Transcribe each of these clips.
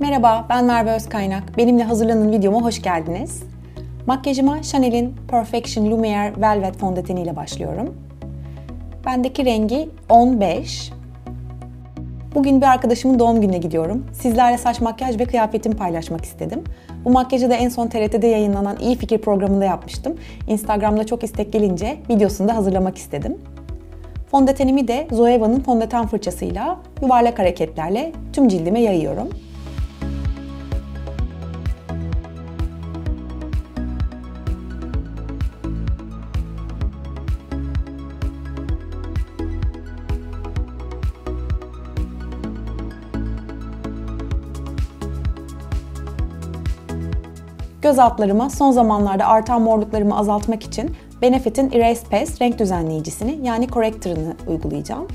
Merhaba, ben Merve Özkaynak. Benimle hazırlanın videoma hoş geldiniz. Makyajıma Chanel'in Perfection Lumiere Velvet fondöteni ile başlıyorum. Bendeki rengi 15. Bugün bir arkadaşımın doğum gününe gidiyorum. Sizlerle saç makyaj ve kıyafetimi paylaşmak istedim. Bu makyajı da en son TRT'de yayınlanan İyi Fikir programında yapmıştım. Instagram'da çok istek gelince videosunu da hazırlamak istedim. Fondötenimi de Zoeva'nın fondöten fırçasıyla yuvarlak hareketlerle tüm cildime yayıyorum. Göz altlarıma son zamanlarda artan morluklarımı azaltmak için Benefit'in Erase Paste renk düzenleyicisini yani corrector'ını uygulayacağım.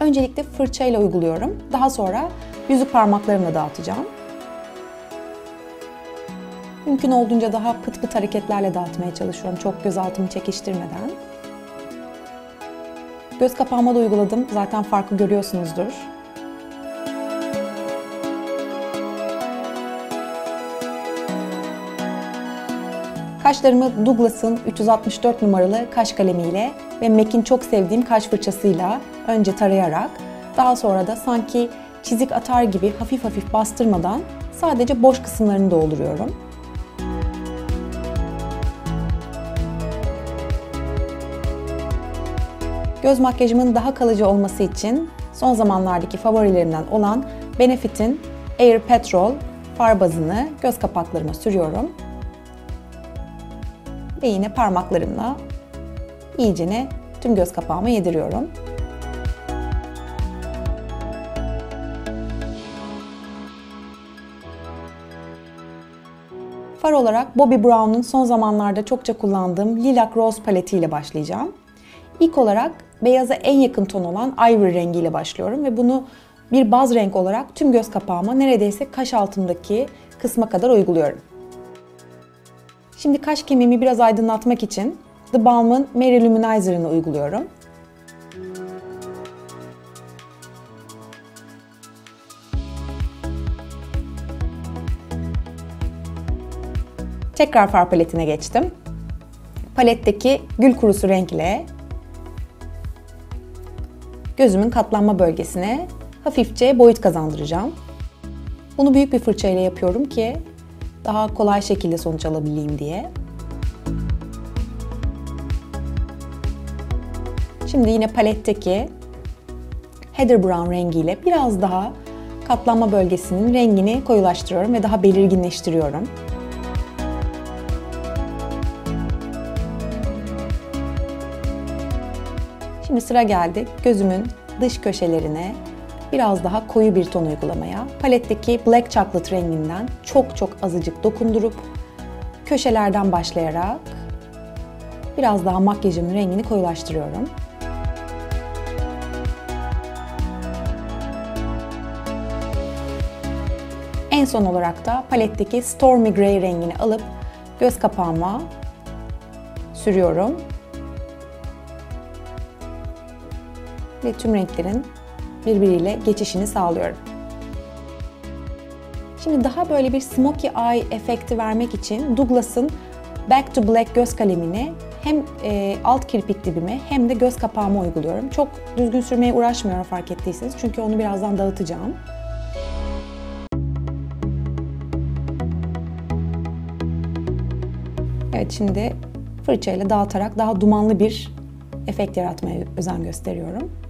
Öncelikle fırçayla uyguluyorum. Daha sonra yüzük parmaklarımla dağıtacağım. Mümkün olduğunca daha pıt pıt hareketlerle dağıtmaya çalışıyorum. Çok göz altımı çekiştirmeden. Göz kapağıma da uyguladım. Zaten farkı görüyorsunuzdur. Kaşlarımı Douglas'ın 364 numaralı kaş kalemiyle ve MAC'in çok sevdiğim kaş fırçasıyla önce tarayarak daha sonra da sanki çizik atar gibi hafif hafif bastırmadan sadece boş kısımlarını dolduruyorum. Göz makyajımın daha kalıcı olması için son zamanlardaki favorilerimden olan Benefit'in Air Petrol far bazını göz kapaklarıma sürüyorum ve yine parmaklarımla iyicene tüm göz kapağıma yediriyorum. Far olarak Bobbi Brown'un son zamanlarda çokça kullandığım Lilac Rose paletiyle başlayacağım. İlk olarak beyaza en yakın ton olan Ivory rengiyle başlıyorum ve bunu bir baz renk olarak tüm göz kapağıma neredeyse kaş altındaki kısma kadar uyguluyorum. Şimdi kaş kemiğimi biraz aydınlatmak için The Balm'ın Mary Luminizer'ını uyguluyorum. Tekrar far paletine geçtim. Paletteki gül kurusu renkle gözümün katlanma bölgesine hafifçe boyut kazandıracağım. Bunu büyük bir fırçayla yapıyorum ki daha kolay şekilde sonuç alabileyim diye. Şimdi yine paletteki Heather Brown rengiyle biraz daha katlanma bölgesinin rengini koyulaştırıyorum ve daha belirginleştiriyorum. Şimdi sıra geldi gözümün dış köşelerine biraz daha koyu bir ton uygulamaya paletteki Black Chocolate renginden çok çok azıcık dokundurup köşelerden başlayarak biraz daha makyajımın rengini koyulaştırıyorum. En son olarak da paletteki Stormy Grey rengini alıp göz kapağıma sürüyorum. Ve tüm renklerin birbiriyle geçişini sağlıyorum. Şimdi daha böyle bir smoky eye efekti vermek için Douglas'ın Back to Black göz kalemini hem e, alt kirpik dibime hem de göz kapağıma uyguluyorum. Çok düzgün sürmeye uğraşmıyorum fark ettiyseniz çünkü onu birazdan dağıtacağım. Evet şimdi fırçayla dağıtarak daha dumanlı bir efekt yaratmaya özen gösteriyorum.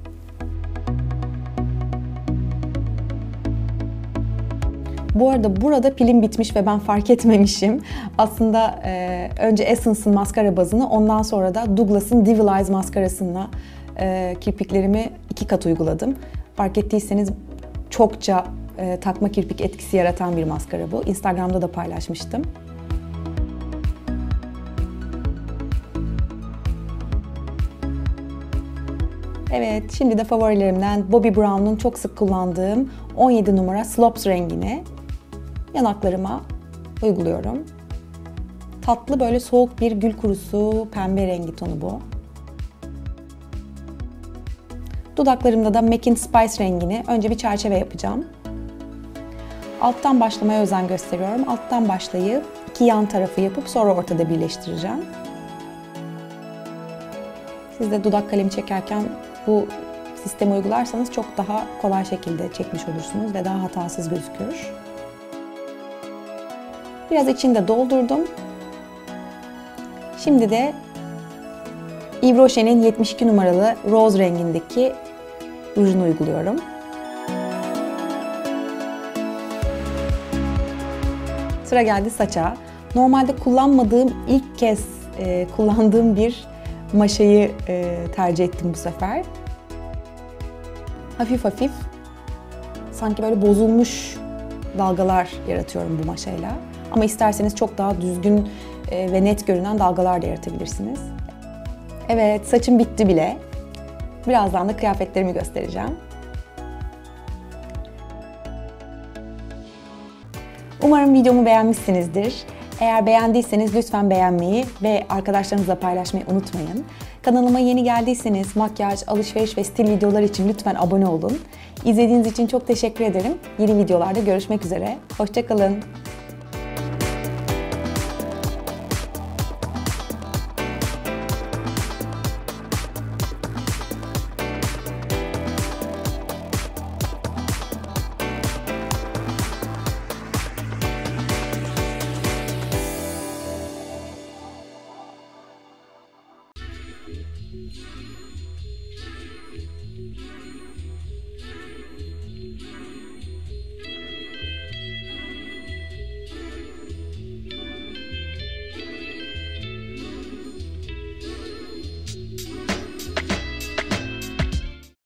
Bu arada burada pilim bitmiş ve ben fark etmemişim. Aslında e, önce Essence'ın maskara bazını ondan sonra da Douglas'ın Devil Eyes maskarasıyla e, kirpiklerimi iki kat uyguladım. Fark ettiyseniz çokça e, takma kirpik etkisi yaratan bir maskara bu. Instagram'da da paylaşmıştım. Evet, şimdi de favorilerimden Bobbi Brown'un çok sık kullandığım 17 numara Slops rengini yanaklarıma uyguluyorum. Tatlı böyle soğuk bir gül kurusu pembe rengi tonu bu. Dudaklarımda da MAC'in Spice rengini önce bir çerçeve yapacağım. Alttan başlamaya özen gösteriyorum. Alttan başlayıp iki yan tarafı yapıp sonra ortada birleştireceğim. Siz de dudak kalemi çekerken bu sistemi uygularsanız çok daha kolay şekilde çekmiş olursunuz ve daha hatasız gözükür. Biraz içinde doldurdum. Şimdi de Yves Rocher'in 72 numaralı rose rengindeki rujunu uyguluyorum. Sıra geldi saça. Normalde kullanmadığım ilk kez e, kullandığım bir maşayı e, tercih ettim bu sefer. Hafif hafif sanki böyle bozulmuş dalgalar yaratıyorum bu maşayla. Ama isterseniz çok daha düzgün e, ve net görünen dalgalar da yaratabilirsiniz. Evet, saçım bitti bile. Birazdan da kıyafetlerimi göstereceğim. Umarım videomu beğenmişsinizdir. Eğer beğendiyseniz lütfen beğenmeyi ve arkadaşlarınızla paylaşmayı unutmayın. Kanalıma yeni geldiyseniz makyaj, alışveriş ve stil videolar için lütfen abone olun. İzlediğiniz için çok teşekkür ederim. Yeni videolarda görüşmek üzere. Hoşçakalın.